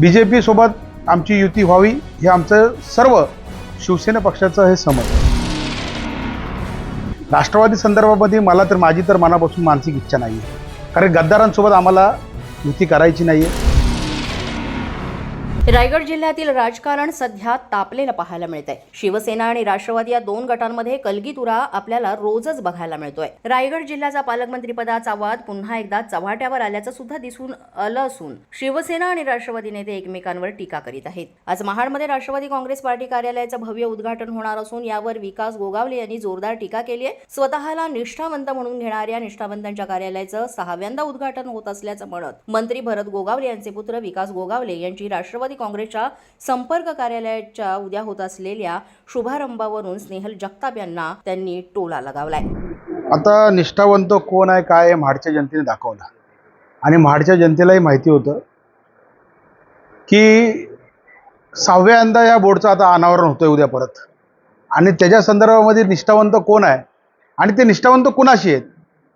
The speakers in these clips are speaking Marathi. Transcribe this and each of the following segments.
बी जे पीसोबत आमची युती व्हावी हे आमचं सर्व शिवसेना पक्षाचं हे समज. राष्ट्रवादी संदर्भामध्ये मला तर माझी तर मनापासून मानसिक इच्छा नाही आहे कारण गद्दारांसोबत आम्हाला युती करायची नाही आहे रायगड जिल्ह्यातील राजकारण सध्या तापलेलं पाहायला मिळत आहे शिवसेना आणि राष्ट्रवादी या दोन गटांमध्ये कलगीतुरा आपल्याला रोजच बघायला मिळतोय. रायगड जिल्ह्याचा पालकमंत्रीपदाचा वाद पुन्हा एकदा चव्हाट्यावर आल्याचं सुद्धा दिसून आलं असून शिवसेना आणि राष्ट्रवादी नेते एकमेकांवर टीका करीत आहेत. आज महाडमध्ये राष्ट्रवादी काँग्रेस पार्टी कार्यालयाचं भव्य उद्घाटन होणार असून यावर विकास गोगावले यांनी जोरदार टीका केली आहे स्वतःला निष्ठावंत म्हणून घेणाऱ्या निष्ठावंतांच्या कार्यालयाचं सहाव्यांदा उद्घाटन होत असल्याचं म्हणत मंत्री भरत गोगावले यांचे पुत्र विकास गोगावले यांची राष्ट्रवादी काँग्रेसच्या संपर्क कार्यालयाच्या उद्या होत असलेल्या शुभारंभावरून स्नेहल जगताप यांना त्यांनी टोला लगावलाय. आता निष्ठावंत कोण आहे काय म्हाडच्या जनतेने दाखवला. आणि म्हाडच्या जनतेलाही माहिती होतं की सहाव्यांदा या बोर्डचं आता अनावरण होतंय उद्या परत. आणि त्याच्या संदर्भामध्ये निष्ठावंत कोण आहे? आणि ते निष्ठावंत कुणाशी आहेत?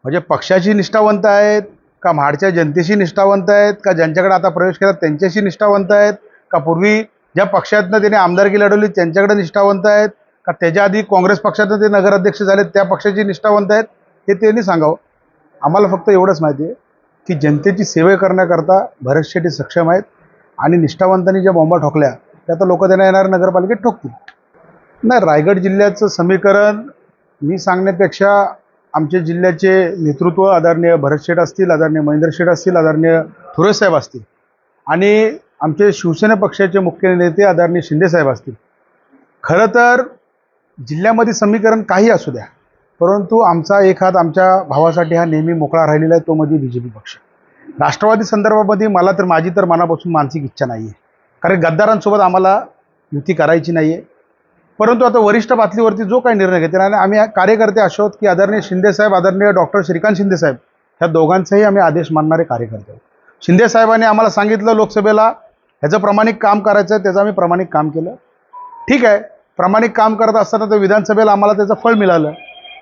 म्हणजे पक्षाशी निष्ठावंत आहेत का म्हाडच्या जनतेशी निष्ठावंत आहेत का ज्यांच्याकडे आता प्रवेश केला त्यांच्याशी निष्ठावंत आहेत? का पूर्वी ज्या पक्षातनं त्याने आमदारकी लढवली त्यांच्याकडे निष्ठावंत आहेत का त्याच्या आधी काँग्रेस पक्षातनं ते नगराध्यक्ष झाले त्या पक्षाची निष्ठावंत आहेत हे त्यांनी सांगावं. आम्हाला फक्त एवढंच माहिती आहे की जनतेची सेवा करण्याकरता भरत शेट्टी सक्षम आहेत आणि निष्ठावंतांनी ज्या बॉम्बा ठोकल्या त्या तर लोक त्यांना येणाऱ्या नगरपालिकेत ठोकतील. नाही रायगड जिल्ह्याचं समीकरण मी सांगण्यापेक्षा आमच्या जिल्ह्याचे नेतृत्व आदरणीय भरत शेठ असतील आदरणीय महेंद्र शेठ असतील आदरणीय थोरे साहेब असतील. आणि आमचे शिवसेना पक्षाचे मुख्य नेते आदरणीय शिंदेसाहेब असतील. खरं तर जिल्ह्यामध्ये समीकरण काही असू द्या परंतु आमचा एक हात आमच्या भावासाठी हा नेहमी मोकळा राहिलेला आहे तो म्हणजे बी जे पी पक्ष. राष्ट्रवादी संदर्भामध्ये मला तर माझी तर मनापासून मानसिक इच्छा नाही आहे कारण गद्दारांसोबत आम्हाला युती करायची नाही आहे परंतु आता वरिष्ठ पातळीवरती जो काही निर्णय घेतील आणि आम्ही कार्यकर्ते असे आहोत की आदरणीय शिंदेसाहेब आदरणीय डॉक्टर श्रीकांत शिंदेसाहेब ह्या दोघांचाही आम्ही आदेश मानणारे कार्यकर्ते आहोत. शिंदेसाहेबांनी आम्हाला सांगितलं लोकसभेला ह्याचं प्रामाणिक काम करायचं आहे त्याचं आम्ही प्रामाणिक काम केलं. ठीक आहे प्रामाणिक काम करत असताना तर विधानसभेला आम्हाला त्याचं फळ मिळालं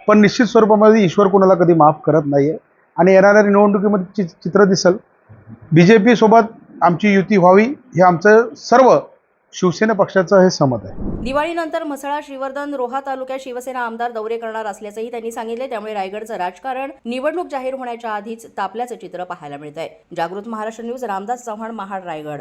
पण निश्चित स्वरूपामध्ये ईश्वर कुणाला कधी माफ करत नाही आहे आणि येणाऱ्या निवडणुकीमध्ये चि चित्र दिसेल. बी जे पीसोबत आमची युती व्हावी हे आमचं सर्व शिवसेना पक्षाचं हे समत आहे. दिवाळीनंतर म्हसळा श्रीवर्धन रोहा तालुक्यात शिवसेना आमदार दौरे करणार असल्याचंही त्यांनी सांगितले त्यामुळे रायगडचं राजकारण निवडणूक जाहीर होण्याच्या आधीच तापल्याचं चित्र पाहायला मिळत आहे जागृत महाराष्ट्र न्यूज रामदास चव्हाण महाड रायगड.